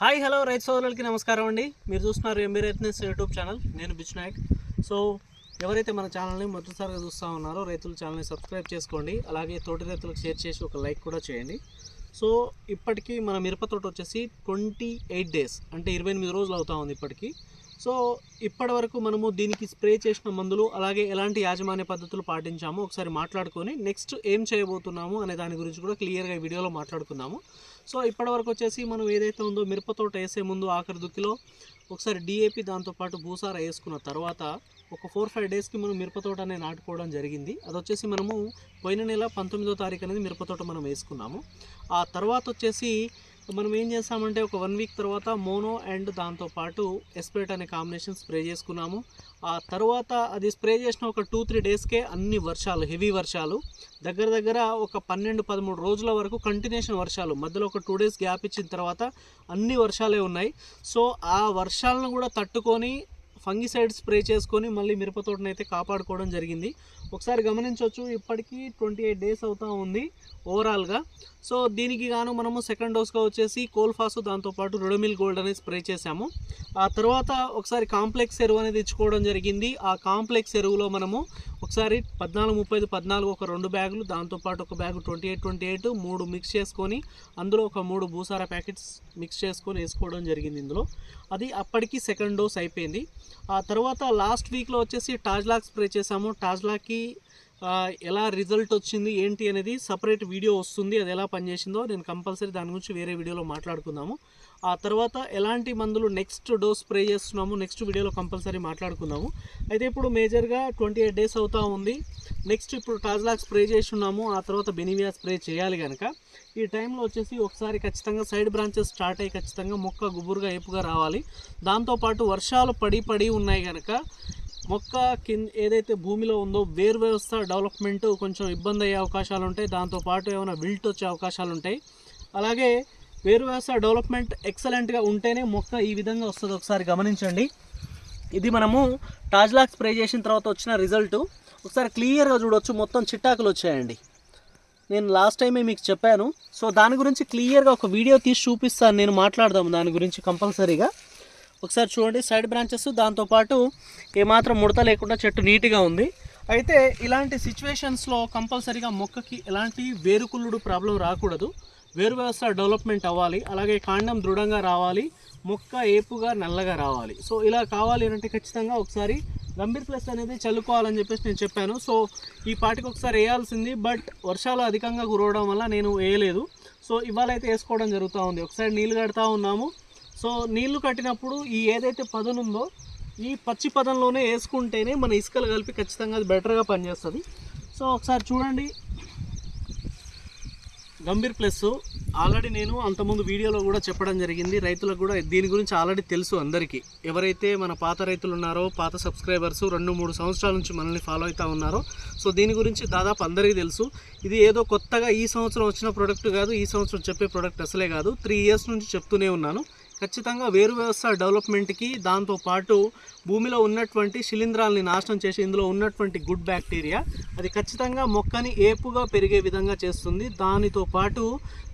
Hi hello రైతు సోదరులకి నమస్కారం అండి. మీరు చూస్తున్నారు ఎంబీ రైత్నెస్ యూట్యూబ్ ఛానల్. నేను బిచ్ నాయక్. సో ఎవరైతే మన ఛానల్ని మొదటిసారిగా చూస్తూ ఉన్నారో రైతుల ఛానల్ని సబ్స్క్రైబ్ చేసుకోండి. అలాగే తోటి రైతులకు షేర్ చేసి ఒక లైక్ కూడా చేయండి. సో ఇప్పటికీ మన మిరప తోట వచ్చేసి ట్వంటీ ఎయిట్ డేస్ అంటే ఇరవై ఎనిమిది రోజులు అవుతా ఉంది ఇప్పటికీ. సో ఇప్పటి వరకు మనము దీనికి స్ప్రే చేసిన మందులు అలాగే ఎలాంటి యాజమాన్య పద్ధతులు పాటించాము ఒకసారి మాట్లాడుకొని నెక్స్ట్ ఏం చేయబోతున్నాము అనే దాని గురించి కూడా క్లియర్గా వీడియోలో మాట్లాడుకుందాము. సో ఇప్పటి వరకు వచ్చేసి మనం ఏదైతే ఉందో మిరపతోట వేసే ముందు ఆఖరి దుక్కిలో ఒకసారి డిఏపి దాంతోపాటు భూసార వేసుకున్న తర్వాత ఒక ఫోర్ ఫైవ్ డేస్కి మనం మిరపతోట అనేది నాటుకోవడం జరిగింది. అది వచ్చేసి మనము పోయిన నెల పంతొమ్మిదో తారీఖు అనేది మిరప తోట మనం వేసుకున్నాము. ఆ తర్వాత వచ్చేసి మనం ఏం చేస్తామంటే ఒక వన్ వీక్ తర్వాత మోనో అండ్ దాంతోపాటు ఎస్పేట్ అనే కాంబినేషన్ స్ప్రే చేసుకున్నాము. ఆ తర్వాత అది స్ప్రే చేసిన ఒక టూ త్రీ డేస్కే అన్ని వర్షాలు హెవీ వర్షాలు దగ్గర దగ్గర ఒక పన్నెండు పదమూడు రోజుల వరకు కంటిన్యూషన్ వర్షాలు మధ్యలో ఒక టూ డేస్ గ్యాప్ ఇచ్చిన తర్వాత అన్ని వర్షాలే ఉన్నాయి. సో ఆ వర్షాలను కూడా తట్టుకొని ఫంగిసైడ్ స్ప్రే చేసుకొని మళ్ళీ మిరప తోటను అయితే కాపాడుకోవడం జరిగింది. ఒకసారి గమనించవచ్చు ఇప్పటికీ ట్వంటీ ఎయిట్ డేస్ అవుతూ ఉంది ఓవరాల్గా. సో దీనికి గాను మనము సెకండ్ డోస్గా వచ్చేసి కోల్ఫాస్ దాంతోపాటు రుడమిల్ గోల్డ్ అనేది స్ప్రే చేశాము. ఆ తర్వాత ఒకసారి కాంప్లెక్స్ ఎరువు అనేది ఇచ్చుకోవడం జరిగింది. ఆ కాంప్లెక్స్ ఎరువులో మనము ఒకసారి పద్నాలుగు ముప్పై ఐదు పద్నాలుగు ఒక రెండు బ్యాగులు దాంతోపాటు ఒక bag twenty eight twenty eight మూడు మిక్స్ చేసుకొని అందులో ఒక మూడు భూసార ప్యాకెట్స్ మిక్స్ చేసుకొని వేసుకోవడం జరిగింది ఇందులో. అది అప్పటికి సెకండ్ డోస్ అయిపోయింది. ఆ తర్వాత లాస్ట్ వీక్లో వచ్చేసి టాజ్లాక్ స్ప్రే చేసాము టాజ్లాక్కి ఎలా రిజల్ట్ వచ్చింది ఏంటి అనేది సపరేట్ వీడియో వస్తుంది అది ఎలా పనిచేసిందో నేను కంపల్సరీ దాని గురించి వేరే వీడియోలో మాట్లాడుకుందాము. ఆ తర్వాత ఎలాంటి మందులు నెక్స్ట్ డోస్ స్ప్రే చేస్తున్నాము నెక్స్ట్ వీడియోలో కంపల్సరీ మాట్లాడుకుందాము. అయితే ఇప్పుడు మేజర్గా ట్వంటీ ఎయిట్ డేస్ అవుతూ ఉంది. నెక్స్ట్ ఇప్పుడు టాజ్లాక్ స్ప్రే చేస్తున్నాము ఆ తర్వాత బెనివియా స్ప్రే చేయాలి కనుక ఈ టైంలో వచ్చేసి ఒకసారి ఖచ్చితంగా సైడ్ బ్రాంచెస్ స్టార్ట్ అయ్యి ఖచ్చితంగా మొక్క గుబురుగా ఏపుగా రావాలి. దాంతోపాటు వర్షాలు పడి పడి ఉన్నాయి కనుక మొక్క కింద ఏదైతే భూమిలో ఉందో వేరు వ్యవస్థ డెవలప్మెంట్ కొంచెం ఇబ్బంది అయ్యే అవకాశాలు ఉంటాయి. దాంతోపాటు ఏమైనా విల్ట్ వచ్చే అవకాశాలు ఉంటాయి. అలాగే వేరు వ్యవస్థ డెవలప్మెంట్ ఎక్సలెంట్గా ఉంటేనే మొక్క ఈ విధంగా వస్తుంది. ఒకసారి గమనించండి. ఇది మనము టాజ్లాక్ స్ప్రే చేసిన తర్వాత వచ్చిన రిజల్ట్ ఒకసారి క్లియర్గా చూడొచ్చు. మొత్తం చిట్టాకులు వచ్చాయండి. నేను లాస్ట్ టైమే మీకు చెప్పాను. సో దాని గురించి క్లియర్గా ఒక వీడియో తీసి చూపిస్తాను. నేను మాట్లాడదాం దాని గురించి కంపల్సరీగా ఒకసారి చూడండి సైడ్ బ్రాంచెస్ దాంతోపాటు ఏమాత్రం ముడత లేకుండా చెట్టు నీట్గా ఉంది. అయితే ఇలాంటి సిచ్యువేషన్స్లో కంపల్సరీగా మొక్కకి ఎలాంటి వేరుకుళ్ళుడు ప్రాబ్లం రాకూడదు. వేరు వ్యవస్థ డెవలప్మెంట్ అవ్వాలి. అలాగే కాండం దృఢంగా రావాలి. మొక్క ఏపుగా నల్లగా రావాలి. సో ఇలా కావాలి అంటే ఖచ్చితంగా ఒకసారి గంభీర్ ప్లస్ అనేది చల్లుకోవాలని చెప్పేసి నేను చెప్పాను. సో ఈ పాటికి ఒకసారి వేయాల్సింది. బట్ వర్షాలు అధికంగా కురవడం వల్ల నేను వేయలేదు. సో ఇవాళ అయితే వేసుకోవడం జరుగుతూ ఉంది. ఒకసారి నీళ్ళు కడతా ఉన్నాము. సో నీళ్ళు కట్టినప్పుడు ఈ ఏదైతే పదను ఉందో ఈ పచ్చి పదంలోనే వేసుకుంటేనే మన ఇసుకలు కలిపి ఖచ్చితంగా అది బెటర్గా పనిచేస్తుంది. సో ఒకసారి చూడండి. గంభీర్ ప్లస్. ఆల్రెడీ నేను అంతకుముందు వీడియోలో కూడా చెప్పడం జరిగింది. రైతులకు కూడా దీని గురించి ఆల్రెడీ తెలుసు అందరికీ. ఎవరైతే మన పాత రైతులు ఉన్నారో పాత సబ్స్క్రైబర్స్ రెండు మూడు సంవత్సరాల నుంచి మనల్ని ఫాలో అవుతూ ఉన్నారో సో దీని గురించి దాదాపు అందరికీ తెలుసు. ఇది ఏదో కొత్తగా ఈ సంవత్సరం వచ్చిన ప్రోడక్ట్ కాదు ఈ సంవత్సరం చెప్పే ప్రోడక్ట్ అసలే కాదు. త్రీ ఇయర్స్ నుంచి చెప్తూనే ఉన్నాను. ఖచ్చితంగా వేరు వ్యవస్థ డెవలప్మెంట్కి దాంతోపాటు భూమిలో ఉన్నటువంటి శిలీంధ్రాలని నాశనం చేసి ఇందులో ఉన్నటువంటి గుడ్ బ్యాక్టీరియా అది ఖచ్చితంగా మొక్కని ఏపుగా పెరిగే విధంగా చేస్తుంది. దానితో పాటు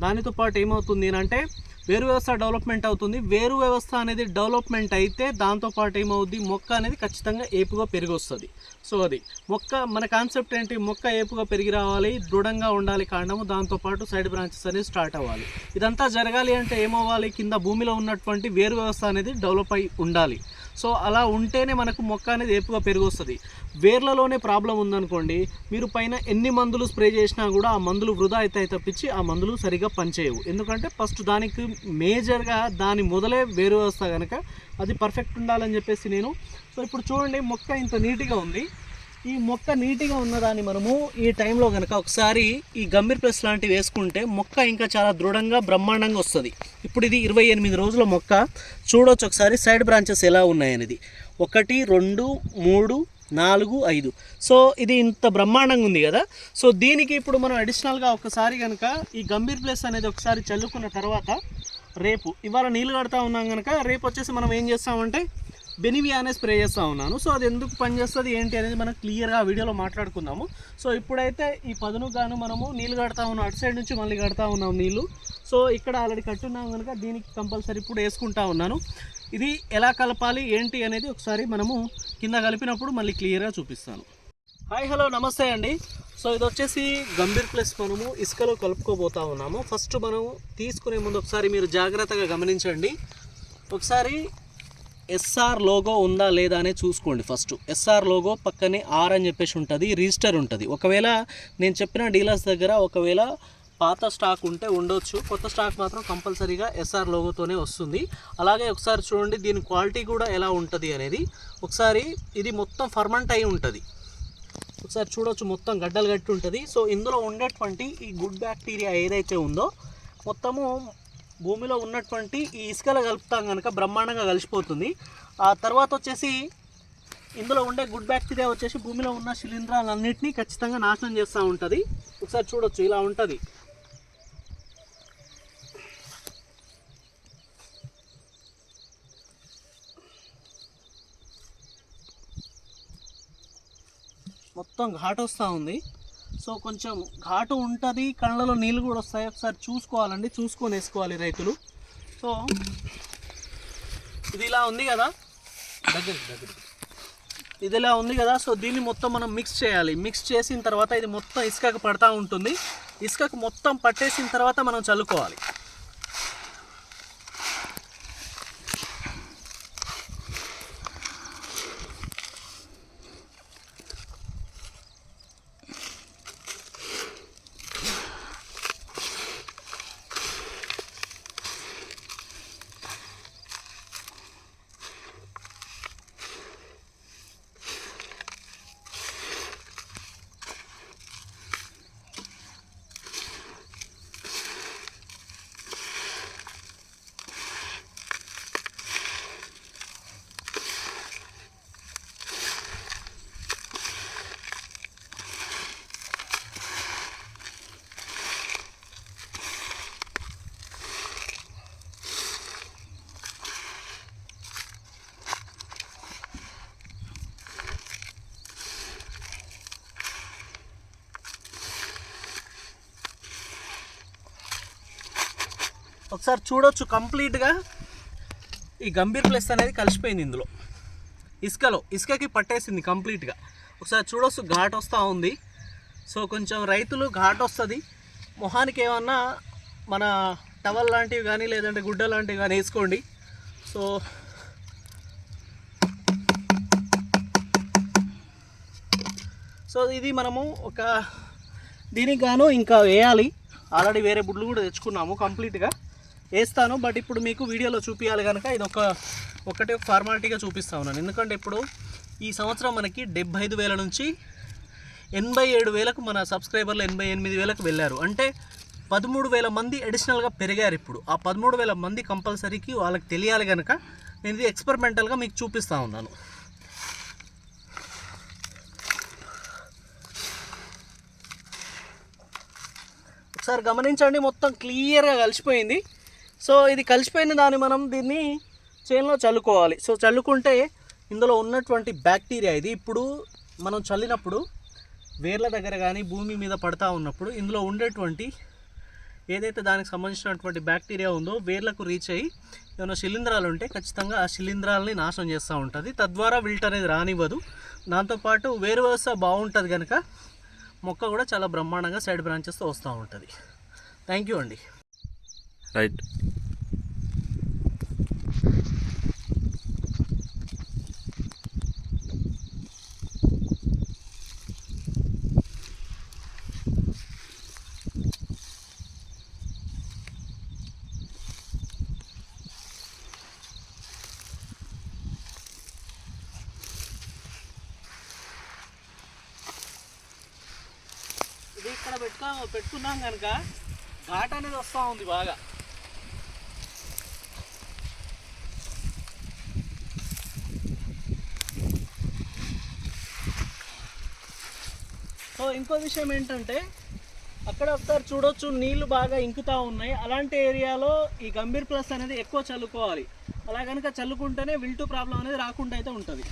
దానితో పాటు ఏమవుతుంది అంటే వేరు వ్యవస్థ డెవలప్మెంట్ అవుతుంది. వేరు వ్యవస్థ అనేది డెవలప్మెంట్ అయితే దాంతోపాటు ఏమవుద్ది? మొక్క అనేది ఖచ్చితంగా ఏపుగా పెరిగి వస్తుంది సో అది మొక్క మన కాన్సెప్ట్ ఏంటి? మొక్క ఏపుగా పెరిగి రావాలి దృఢంగా ఉండాలి కాండము దాంతోపాటు సైడ్ బ్రాంచెస్ అనేవి స్టార్ట్ అవ్వాలి. ఇదంతా జరగాలి అంటే ఏమవ్వాలి? కింద భూమిలో ఉన్నటువంటి వేరు వ్యవస్థ అనేది డెవలప్ అయి ఉండాలి. సో అలా ఉంటేనే మనకు మొక్క అనేది ఏపుగా పెరిగొస్తుంది. వేర్లలోనే ప్రాబ్లం ఉందనుకోండి మీరు పైన ఎన్ని మందులు స్ప్రే చేసినా కూడా ఆ మందులు వృధా అయితే తప్పించి ఆ మందులు సరిగా పనిచేయవు. ఎందుకంటే ఫస్ట్ దానికి మేజర్గా దాని మొదలే వేరు వ్యవస్థ కనుక అది పర్ఫెక్ట్ ఉండాలని చెప్పేసి నేను సో ఇప్పుడు చూడండి మొక్క ఇంత నీట్గా ఉంది. ఈ మొక్క నీట్గా ఉన్నదాన్ని మనము ఈ టైంలో కనుక ఒకసారి ఈ గంభీర్ ప్లస్ లాంటివి వేసుకుంటే మొక్క ఇంకా చాలా దృఢంగా బ్రహ్మాండంగా వస్తుంది. ఇప్పుడు ఇది ఇరవై ఎనిమిది రోజుల మొక్క. చూడొచ్చు ఒకసారి సైడ్ బ్రాంచెస్ ఎలా ఉన్నాయనేది. ఒకటి రెండు మూడు నాలుగు ఐదు. సో ఇది ఇంత బ్రహ్మాండంగా ఉంది కదా. సో దీనికి ఇప్పుడు మనం అడిషనల్గా ఒకసారి కనుక ఈ గంభీర్ ప్లస్ అనేది ఒకసారి చల్లుకున్న తర్వాత రేపు ఇవాళ నీళ్ళు కడతా ఉన్నాం కనుక రేపు వచ్చేసి మనం ఏం చేస్తామంటే బెనివియా అనే స్ప్రే చేస్తూ ఉన్నాను. సో అది ఎందుకు పనిచేస్తుంది ఏంటి అనేది మనం క్లియర్గా వీడియోలో మాట్లాడుకుందాము. సో ఇప్పుడైతే ఈ పదును గాను మనము నీళ్ళు కడతా ఉన్నాం అటు సైడ్ నుంచి మళ్ళీ కడతా ఉన్నాం నీళ్ళు సో ఇక్కడ ఆల్రెడీ కట్టున్నాం కనుక దీనికి కంపల్సరీ ఇప్పుడు వేసుకుంటా ఉన్నాను. ఇది ఎలా కలపాలి ఏంటి అనేది ఒకసారి మనము కింద కలిపినప్పుడు మళ్ళీ క్లియర్గా చూపిస్తాను. హాయ్ హలో నమస్తే అండి. సో ఇది వచ్చేసి గంభీర్ ప్లస్ మనము ఇసుకలో కలుపుకోబోతా ఉన్నాము. ఫస్ట్ మనం తీసుకునే ముందు ఒకసారి మీరు జాగ్రత్తగా గమనించండి. ఒకసారి ఎస్ఆర్ లోగో ఉందా లేదా అనేది చూసుకోండి ఫస్ట్. ఎస్ఆర్ లోగో పక్కనే ఆర్ అని చెప్పేసి ఉంటుంది రిజిస్టర్ ఉంటుంది. ఒకవేళ నేను చెప్పిన డీలర్స్ దగ్గర ఒకవేళ పాత స్టాక్ ఉంటే ఉండొచ్చు. కొత్త స్టాక్ మాత్రం కంపల్సరీగా ఎస్ఆర్ లోగోతోనే వస్తుంది. అలాగే ఒకసారి చూడండి దీని క్వాలిటీ కూడా ఎలా ఉంటుంది అనేది. ఒకసారి ఇది మొత్తం ఫర్మంట్ అయి ఉంటుంది. ఒకసారి చూడొచ్చు మొత్తం గడ్డలు గట్టి ఉంటుంది. సో ఇందులో ఉండేటువంటి ఈ గుడ్ బ్యాక్టీరియా ఏదైతే ఉందో మొత్తము భూమిలో ఉన్నటువంటి ఈ ఇసుకలో కలుపుతాం కనుక బ్రహ్మాండంగా కలిసిపోతుంది. ఆ తర్వాత వచ్చేసి ఇందులో ఉండే గుడ్ బ్యాక్టీరియా వచ్చేసి భూమిలో ఉన్న శిలీంధ్రాలన్నింటినీ ఖచ్చితంగా నాశనం చేస్తూ ఉంటుంది. ఒకసారి చూడొచ్చు ఇలా ఉంటుంది. మొత్తం ఘాట్ వస్తూ ఉంది. సో కొంచెం ఘాటు ఉంటుంది కళ్ళలో నీళ్ళు కూడా వస్తాయి. ఒకసారి చూసుకోవాలండి చూసుకొని వేసుకోవాలి రైతులు. సో ఇది ఇలా ఉంది కదా? దగ్గరికి దగ్గరికి. ఇది ఇలా ఉంది కదా? సో దీన్ని మొత్తం మనం మిక్స్ చేయాలి. మిక్స్ చేసిన తర్వాత ఇది మొత్తం ఇసుకకు పడతా ఉంటుంది. ఇసుకకు మొత్తం పట్టేసిన తర్వాత మనం చల్లుకోవాలి. ఒకసారి చూడొచ్చు కంప్లీట్గా. ఈ గంభీర్ ప్లస్ అనేది కలిసిపోయింది ఇందులో. ఇసుకలో ఇసుకకి పట్టేసింది కంప్లీట్గా. ఒకసారి చూడొచ్చు ఘాట్ వస్తూ ఉంది. సో కొంచెం రైతులు ఘాట్ వస్తుంది. మొహానికి ఏమన్నా మన టవల్ లాంటివి కానీ లేదంటే గుడ్డ లాంటివి కానీ వేసుకోండి. సో సో ఇది మనము ఒక దీనికి గాను ఇంకా వేయాలి. ఆల్రెడీ వేరే బుడ్లు కూడా తెచ్చుకున్నాము కంప్లీట్గా. వేస్తాను బట్ ఇప్పుడు మీకు వీడియోలో చూపించాలి కనుక ఇది ఒక ఒకటే ఫార్మాలిటీగా చూపిస్తా ఉన్నాను. ఎందుకంటే ఇప్పుడు ఈ సంవత్సరం మనకి డెబ్బై ఐదు వేల నుంచి ఎనభై ఏడు వేలకు మన సబ్స్క్రైబర్లు ఎనభై ఎనిమిది వేలకు వెళ్ళారు. అంటే పదమూడు వేల మంది అడిషనల్గా పెరిగారు ఇప్పుడు. ఆ పదమూడు వేల మంది కంపల్సరీకి వాళ్ళకి తెలియాలి కనుక నేను ఇది ఎక్స్పెరిమెంటల్గా మీకు చూపిస్తూ ఉన్నాను. ఒకసారి గమనించండి మొత్తం క్లియర్గా కలిసిపోయింది. సో ఇది కలిసిపోయిన దాన్ని మనం దీన్ని చేనులో చల్లుకోవాలి. సో చల్లుకుంటే ఇందులో ఉన్నటువంటి బ్యాక్టీరియా ఇది. ఇప్పుడు మనం చల్లినప్పుడు వేర్ల దగ్గర కానీ భూమి మీద పడతా ఉన్నప్పుడు ఇందులో ఉండేటువంటి ఏదైతే దానికి సంబంధించినటువంటి బ్యాక్టీరియా ఉందో వేర్లకు రీచ్ అయ్యి ఏమైనా శిలీంధ్రాలు ఉంటే ఖచ్చితంగా ఆ శిలీంధ్రాలని నాశనం చేస్తూ ఉంటుంది. తద్వారా విల్ట్ అనేది రానివ్వదు. దాంతోపాటు వేరు వ్యవస్థ బాగుంటుంది కనుక మొక్క కూడా చాలా బ్రహ్మాండంగా సైడ్ బ్రాంచెస్తో వస్తూ ఉంటుంది. థ్యాంక్ యూ అండి. రైట్. పెట్టుకో పెట్టుకున్నాం కనుక ఘాట్ అనేది వస్తూ ఉంది బాగా. సో ఇంకో విషయం ఏంటంటే అక్కడ ఒకసారి చూడొచ్చు నీళ్ళు బాగా ఇంకుతా ఉన్నాయి. అలాంటి ఏరియాలో ఈ గంభీర్ ప్లస్ అనేది ఎక్కువ చల్లుకోవాలి. అలా కనుక చల్లుకుంటేనే విల్టు ప్రాబ్లం అనేది రాకుండా అయితే ఉంటుంది.